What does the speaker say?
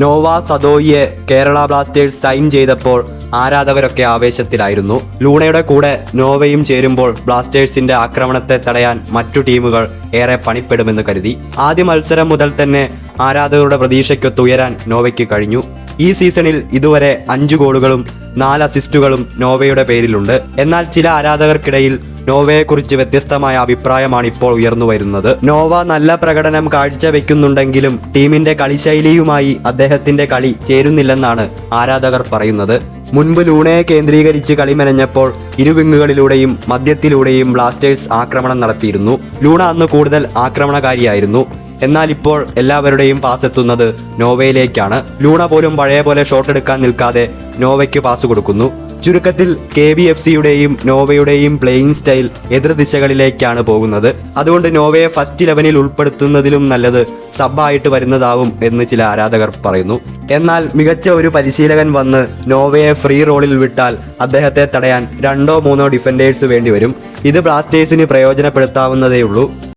Nova സദോയിയെ Kerala Blasters sign ചെയ്തപ്പോൾ ആരാധകരൊക്കെ ആവേശത്തിലായിരുന്നു. ലൂണയുടെ കൂടെ നോവയും ചേരുമ്പോൾ ബ്ലാസ്റ്റേഴ്സിന്റെ ആക്രമണത്തെ തടയാൻ മറ്റു ടീമുകൾ ഏറെ പണിപ്പെടുമെന്ന് കരുതി. ആദ്യ മത്സരം മുതൽ തന്നെ ആരാധകരുടെ പ്രതീക്ഷയ്ക്കൊത്ത് ഉയരാൻ നോവയ്ക്ക് കഴിഞ്ഞു. ഈ സീസണിൽ ഇതുവരെ അഞ്ചു ഗോളുകളും നാല് അസിസ്റ്റുകളും നോവയുടെ പേരിലുണ്ട്. എന്നാൽ ചില ആരാധകർക്കിടയിൽ നോവയെക്കുറിച്ച് വ്യത്യസ്തമായ അഭിപ്രായമാണ് ഇപ്പോൾ ഉയർന്നു വരുന്നത്. നോവ നല്ല പ്രകടനം കാഴ്ചവെക്കുന്നുണ്ടെങ്കിലും ടീമിന്റെ കളിശൈലിയുമായി അദ്ദേഹത്തിന്റെ കളി ചേരുന്നില്ലെന്നാണ് ആരാധകർ പറയുന്നത്. മുൻപ് ലൂണയെ കേന്ദ്രീകരിച്ച് കളിമെനഞ്ഞപ്പോൾ ഇരുവിങ്ങുകളിലൂടെയും മധ്യത്തിലൂടെയും ബ്ലാസ്റ്റേഴ്സ് ആക്രമണം നടത്തിയിരുന്നു. ലൂണ അന്ന് കൂടുതൽ ആക്രമണകാരിയായിരുന്നു. എന്നാൽ ഇപ്പോൾ എല്ലാവരുടെയും പാസ് എത്തുന്നത് നോവയിലേക്കാണ്. ലൂണ പോലും പഴയ പോലെ ഷോട്ട് എടുക്കാൻ നിൽക്കാതെ നോവയ്ക്ക് പാസ് കൊടുക്കുന്നു. ചുരുക്കത്തിൽ കെ വി എഫ് സിയുടെയും നോവയുടെയും പ്ലേയിങ് സ്റ്റൈൽ എതിർ ദിശകളിലേക്കാണ് പോകുന്നത്. അതുകൊണ്ട് നോവയെ ഫസ്റ്റ് ഇലവനിൽ ഉൾപ്പെടുത്തുന്നതിലും നല്ലത് സബായിട്ട് വരുന്നതാവും എന്ന് ചില ആരാധകർ പറയുന്നു. എന്നാൽ മികച്ച ഒരു പരിശീലകൻ വന്ന് നോവയെ ഫ്രീ റോളിൽ വിട്ടാൽ അദ്ദേഹത്തെ തടയാൻ രണ്ടോ മൂന്നോ ഡിഫൻഡേഴ്സ് വേണ്ടിവരും ഇത് ബ്ലാസ്റ്റേഴ്സിന് പ്രയോജനപ്പെടുത്താവുന്നതേയുള്ളൂ.